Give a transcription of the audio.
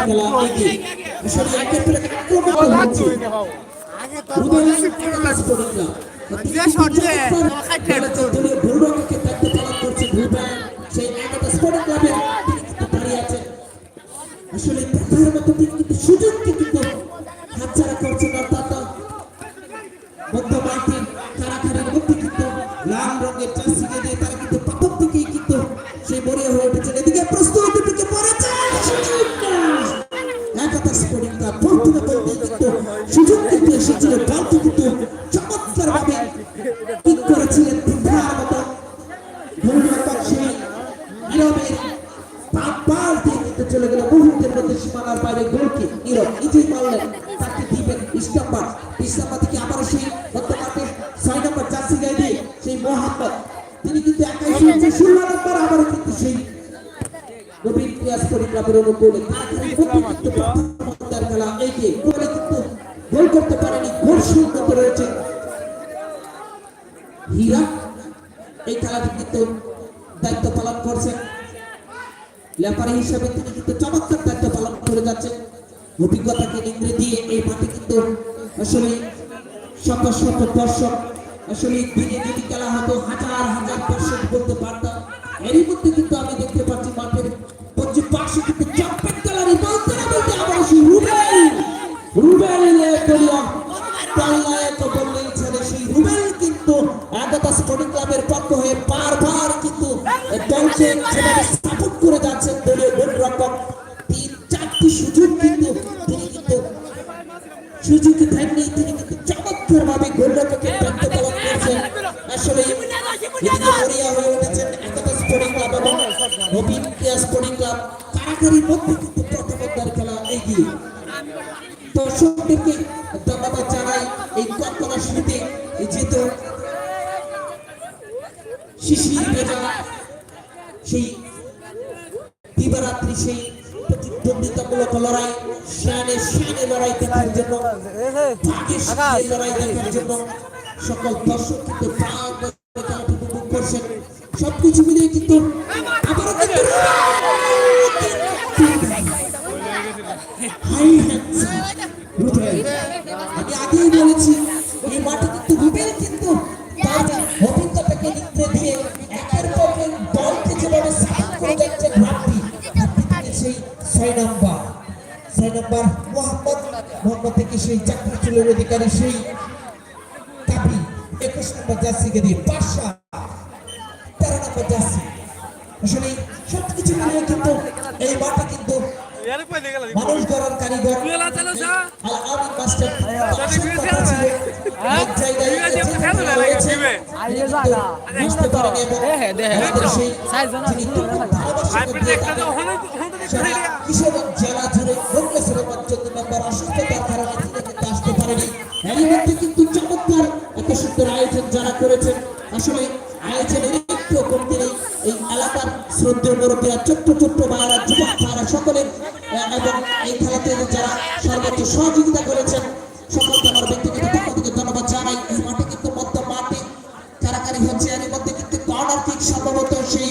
খেলা আসলে একের পর এক হচ্ছে। ভুলরক্ষকের করছে আসলে দেখার মতো তিনি কিন্তু কিন্তু হাতছাড়া মধ্যে কিন্তু চমৎকার ভাবে কিক করেছিলেন তিনটার মতো। গোলরক্ষক সেই নীরবের পাল দিয়ে কিন্তু চলে গেল। মুহূর্তের মধ্যে সীমানার বাইরে গোলকি নীরব নিজেই মারলেন তাকে দিবেন ইস্তাম্বার ইস্তাম্বার থেকে আবারও সেই বর্তমানে ছয় নম্বর জার্সি গায়ে দিয়ে সেই মোহাম্মদ। তিনি কিন্তু একাই খেলছে ষোলো নম্বর, আবারও কিন্তু সেই নবীন ক্রিয়াস পরিক্রমের অনুকূলে। তাড়াতাড়ি কিন্তু খেলা। এগিয়ে গোলে কিন্তু গোল করতে পারেনি কিন্তু দায়িত্ব পালন করছেন। লেপারি হিসাবে তিনি কিন্তু চমৎকার দায়িত্ব পালন করে যাচ্ছেন। অভিজ্ঞতাকে নিংড়ে দিয়ে এই মাঠে কিন্তু আসলে শত শত দর্শক আসলে দিনে যদি খেলা হতো, হাজার হাজার দর্শক বলতে পারতাম। এরই মধ্যে কিন্তু আমি দেখতে পাচ্ছি মাঠের পঞ্চম পাশে কিন্তু চাম্পেন খেলারি বলতে না বলতে আবার সেই রুবেল। রুবেল দলীয় পাল্লায়ক বললেই ছেড়ে সেই রুবেল কিন্তু এগারোটা স্পোর্টিং ক্লাবের পক্ষ তিন সুযোগ কিন্তু তিনি কিন্তু সুযোগ দেননি তিনি কিন্তু চমৎকার ভাবে গোলরক্ষকের দায়িত্ব পালন করছেন। আসলে মরিয়া হয়ে উঠেছেন একাদশ স্পোর্টিং ক্লাব এবং নবীন ক্রিয়া স্পোর্টিং ক্লাব কারাকারির মধ্যে কিন্তু প্রথমবার খেলা এগিয়ে। দর্শকদেরকে ধন্যবাদ জানাই এই কল্পনা শুরুতে যেহেতু শিশির ভেজা সেই দিবারাত্রি সেই প্রতিদ্বন্দ্বিতামূলক লড়াই শানে শানে লড়াই দেখার জন্য লড়াই দেখার জন্য সকল দর্শক কিন্তু করছেন। সবকিছু মিলিয়ে কিন্তু আবারও কিন্তু আমি আগেই বলেছি এই মাঠে কিন্তু রুবেল কিন্তু তার অভিজ্ঞতাকে নিতে দিয়ে একের পর দলকে যেভাবে সাপোর্ট করে যাচ্ছে ছয় নম্বর ছয় নম্বর মোহাম্মদ মোহাম্মদ থেকে সেই চাকরি চুলের অধিকারী সেই কাপি একুশ নম্বর জার্সিকে দিয়ে পাশা তেরো নম্বর জার্সি। আসলে সবকিছু মিলিয়ে কিন্তু এই মাঠে কিন্তু মানুষ গড়ার কারিগর। আল আমিন মাস্টার জেলা জুড়ে মেম্বার অসুস্থতার কারণে তিনি কিন্তু আসতে পারেনি। মধ্যে কিন্তু চমৎকার সুন্দর আয়োজন যারা করেছেন। আসলে আয়োজনের একটু কমতি নেই। এই এলাকার শ্রদ্ধেয় মুরব্বীরা ছোট্ট যুবক ভাইয়ারা সকলে এবং এই খেলাতে যারা সর্বোচ্চ সহযোগিতা করেছেন সকলকে আমার ব্যক্তিগত কাটাকাটি হচ্ছে এর মধ্যে কিন্তু কর্নার কিক সম্ভবত সেই